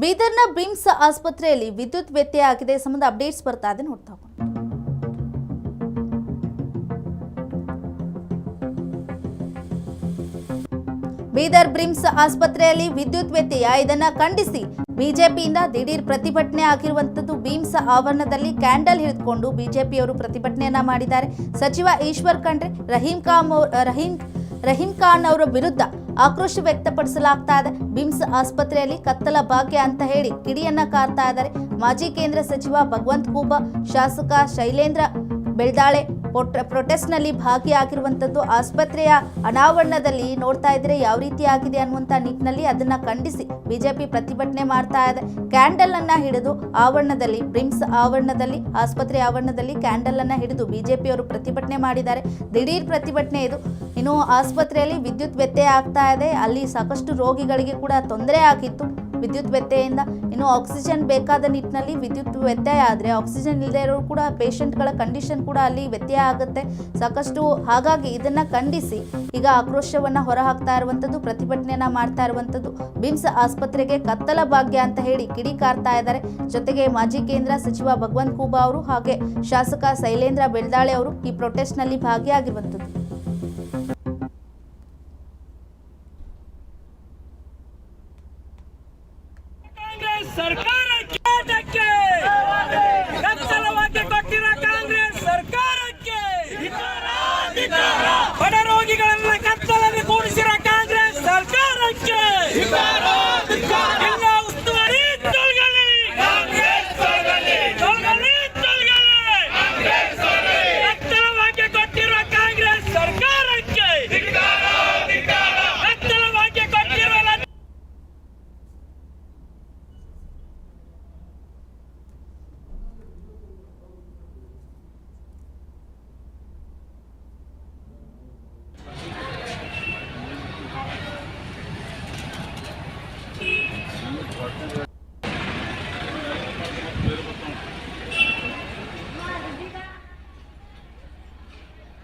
ಬೀದರ್ನ BIMS ಆಸ್ಪತ್ರೆಯಲ್ಲಿ ವಿದ್ಯುತ್ ವ್ಯತ್ಯಯ ಆಗಿದೆ. ಸಂಬಂಧ ಅಪ್ಡೇಟ್ಸ್ ಬರ್ತಾ ಇದೆ. ನೋಡ್ತಾ ಬೀದರ್ ಬ್ರಿಮ್ಸ್ ಆಸ್ಪತ್ರೆಯಲ್ಲಿ ವಿದ್ಯುತ್ ವ್ಯತ್ಯಯ. ಇದನ್ನ ಖಂಡಿಸಿ ಬಿಜೆಪಿಯಿಂದ ದಿಢೀರ್ ಪ್ರತಿಭಟನೆ ಆಗಿರುವಂತದ್ದು ಬಿಮ್ಸ್ ಆವರಣದಲ್ಲಿ ಕ್ಯಾಂಡಲ್ ಹಿಡಿದುಕೊಂಡು ಬಿಜೆಪಿಯವರು ಪ್ರತಿಭಟನೆಯನ್ನ ಮಾಡಿದ್ದಾರೆ. ಸಚಿವ ಈಶ್ವರ್ ಖಂಡ್ರೆ, ರಹೀಂ ಖಾನ್ ರಹೀಂ ರಹೀಂ ಖಾನ್ ಅವರ ವಿರುದ್ಧ ಆಕ್ರೋಶ ವ್ಯಕ್ತಪಡಿಸಲಾಗ್ತಾ ಇದೆ. ಬಿಮ್ಸ್ ಆಸ್ಪತ್ರೆಯಲ್ಲಿ ಕತ್ತಲ ಭಾಗ್ಯ ಅಂತ ಹೇಳಿ ಕಿಡಿಯನ್ನ ಕಾರ್ತಾ ಇದ್ದಾರೆ. ಮಾಜಿ ಕೇಂದ್ರ ಸಚಿವ ಭಗವಂತ್ ಖೂಬಾ ಶಾಸಕ ಶೈಲೇಂದ್ರ ಬೆಳ್ದಾಳೆ. ಪ್ರೊಟೆಸ್ಟ್ನಲ್ಲಿ ಭಾಗಿಯಾಗಿರುವಂಥದ್ದು ಆಸ್ಪತ್ರೆಯ ಅನಾವರಣದಲ್ಲಿ ನೋಡ್ತಾ ಇದ್ರೆ ಯಾವ ರೀತಿ ಆಗಿದೆ ಅನ್ನುವಂಥ ನಿಟ್ಟಿನಲ್ಲಿ ಅದನ್ನ ಖಂಡಿಸಿ ಬಿಜೆಪಿ ಪ್ರತಿಭಟನೆ ಮಾಡ್ತಾ ಇದೆ. ಕ್ಯಾಂಡಲ್ ಅನ್ನ ಹಿಡಿದು ಆವರಣದಲ್ಲಿ, ಬ್ರಿಮ್ಸ್ ಆವರಣದಲ್ಲಿ, ಆಸ್ಪತ್ರೆ ಆವರಣದಲ್ಲಿ ಕ್ಯಾಂಡಲ್ ಅನ್ನ ಹಿಡಿದು ಬಿಜೆಪಿಯವರು ಪ್ರತಿಭಟನೆ ಮಾಡಿದ್ದಾರೆ. ದಿಢೀರ್ ಪ್ರತಿಭಟನೆ ಇದು. ಇನ್ನು ಆಸ್ಪತ್ರೆಯಲ್ಲಿ ವಿದ್ಯುತ್ ವ್ಯತ್ಯಯ ಆಗ್ತಾ ಇದೆ. ಅಲ್ಲಿ ಸಾಕಷ್ಟು ರೋಗಿಗಳಿಗೆ ಕೂಡ ತೊಂದರೆ ಆಗಿತ್ತು. ವಿದ್ಯುತ್ ವ್ಯತ್ಯಯದಿಂದ ಇನ್ನು ಆಕ್ಸಿಜನ್ ಬೇಕಾದ ನಿಟ್ಟಿನಲ್ಲಿ ವಿದ್ಯುತ್ ವ್ಯತ್ಯಯ ಆದರೆ ಆಕ್ಸಿಜನ್ ಇಲ್ಲದೆ ಇರೋರು ಕೂಡ ಪೇಷಂಟ್ಗಳ ಕಂಡೀಷನ್ ಕೂಡ ಅಲ್ಲಿ ವ್ಯತ್ಯಯ ಆಗುತ್ತೆ. ಸಾಕಷ್ಟು ಹಾಗಾಗಿ ಇದನ್ನ ಖಂಡಿಸಿ ಈಗ ಆಕ್ರೋಶವನ್ನ ಹೊರಹಾಕ್ತಾ ಇರುವಂಥದ್ದು ಪ್ರತಿಭಟನೆಯನ್ನ ಮಾಡ್ತಾ ಇರುವಂಥದ್ದು ಬಿಮ್ಸ್ ಆಸ್ಪತ್ರೆಗೆ ಕತ್ತಲ ಭಾಗ್ಯ ಅಂತ ಹೇಳಿ ಕಿಡಿಕಾರ್ತಾ ಇದ್ದಾರೆ. ಜೊತೆಗೆ ಮಾಜಿ ಕೇಂದ್ರ ಸಚಿವ ಭಗವಂತ್ ಖೂಬಾ ಅವರು ಹಾಗೆ ಶಾಸಕ ಶೈಲೇಂದ್ರ ಬೆಳ್ದಾಳೆ ಅವರು ಈ ಪ್ರೊಟೆಸ್ಟ್ನಲ್ಲಿ ಭಾಗಿಯಾಗಿರುವಂಥದ್ದು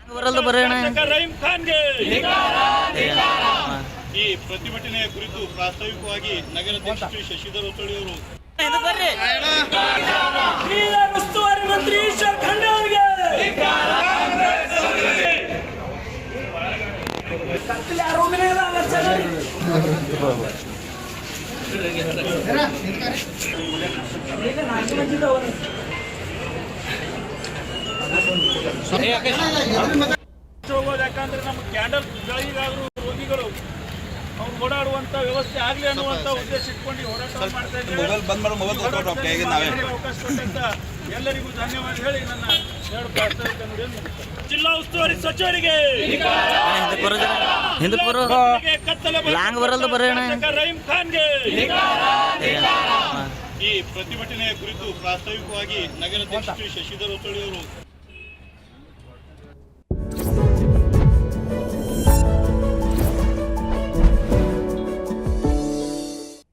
ಬರಲ್ದು ಬರೋಣ. ಈ ಪ್ರತಿಭಟನೆಯ ಕುರಿತು ಪ್ರಾಸ್ತಾವಿಕವಾಗಿ ನಗರಾಧ್ಯಕ್ಷ ಶ್ರೀ ಶಶಿಧರ್ ಹೊಸಳ್ಳಿ ಅವರು ಉಸ್ತುವಾರಿ ಮಂತ್ರಿ ಈಶ್ವರ್ ಖಂಡ್ರೆ ಅವರಿಗೆ ಹೋಗೋದು ಯಾಕಂದ್ರೆ ನಮ್ಮ ಕ್ಯಾಂಡಲ್ ಬೆಳಗಿಗಾದ್ರು ರೋಗಿಗಳು ಅವ್ರು ಓಡಾಡುವಂತ ವ್ಯವಸ್ಥೆ ಆಗ್ಲಿ ಅನ್ನುವಂತ ಉದ್ದೇಶ ಇಟ್ಕೊಂಡು ಹೋರಾಟ ಮಾಡ್ತಾ ಇದ್ದೀವಿ ಅವಕಾಶ ಕೊಟ್ಟಂತ ಎಲ್ಲರಿಗೂ ಧನ್ಯವಾದ ಹೇಳಿ ನನ್ನ ಎರಡು ಜಿಲ್ಲಾ ಉಸ್ತುವಾರಿ ಸಚಿವರಿಗೆ. ಹಿಂದಕ್ಕೆ ಬರೋ ಲಾಂಗ್ ಬರಲ್ದು ಬರೋಣ ಈ ಪ್ರತಿಭಟನೆಯ ಕುರಿತು ಪ್ರಾಸ್ತಾವಿಕವಾಗಿ ನಗರಾಧ್ಯಕ್ಷ ಶ್ರೀ ಶಶಿಧರ್ ಅವರು